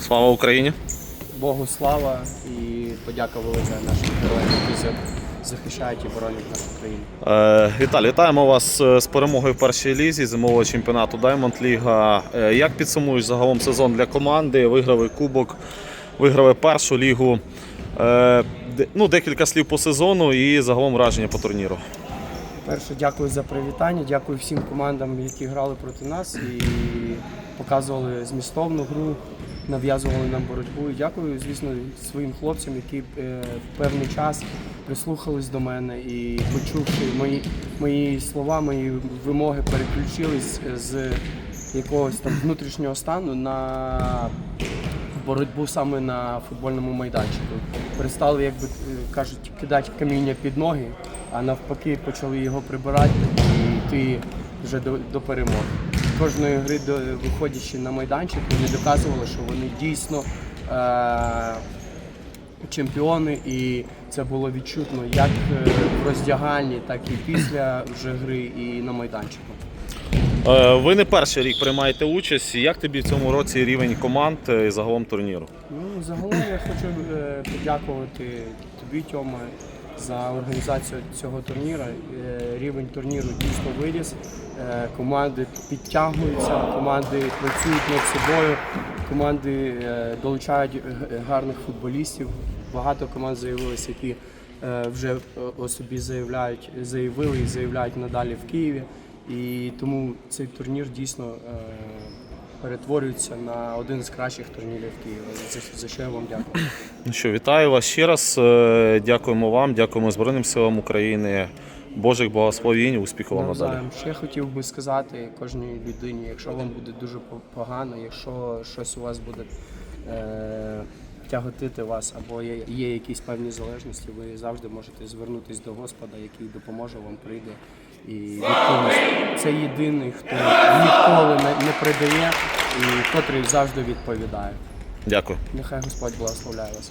Слава Україні! Богу слава і подяка велика нашим героям, які захищають і боронять нашу країну. Е, Віталій, вітаємо вас е, з перемогою в першій лізі зимового чемпіонату Diamond Ліга. Е, Як підсумуєш загалом сезон для команди? Виграли кубок, виграли першу лігу. Е, Ну, декілька слів по сезону і загалом враження по турніру. Перше, дякую за привітання, дякую всім командам, які грали проти нас і показували змістовну гру, нав'язували нам боротьбу. І дякую, звісно, своїм хлопцям, які е, в певний час прислухались до мене і почувши мої, мої слова, мої вимоги, переключились з якогось там внутрішнього стану на боротьбу саме на футбольному майданчику. Перестали, як би е, кажуть, кидати каміння під ноги, а навпаки почали його прибирати і йти вже до, до перемоги. Кожної гри, виходячи на майданчик, вони доказували, що вони дійсно е- чемпіони, і це було відчутно як е, в роздягальні, так і після вже гри, і на майданчику. Е, Ви не перший рік приймаєте участь. Як тобі в цьому році рівень команд е, і загалом турніру? Ну, загалом я хочу подякувати тобі, Тьома, за організацію цього турніру. Е, рівень турніру дійсно виріс. Е, команди підтягуються, команди працюють над собою, команди е, долучають гарних футболістів. Багато команд заявилися, які вже о собі заявляють, заявили і заявляють надалі в Києві. І тому цей турнір дійсно перетворюється на один з кращих турнірів Києва. За, за що я вам дякую. Ну що, вітаю вас ще раз. Е, Дякуємо вам, дякуємо Збройним силам України. Божих благословінь, успіху вам надалі. Навзаєм. Ще хотів би сказати кожній людині, якщо вам буде дуже погано, якщо щось у вас буде е, тяготити вас, або є, є якісь певні залежності, ви завжди можете звернутися до Господа, який допоможе вам, прийде і відповість. Це єдиний, хто ніколи не, не придає і котрий завжди відповідає. Дякую. Нехай Господь благословляє вас.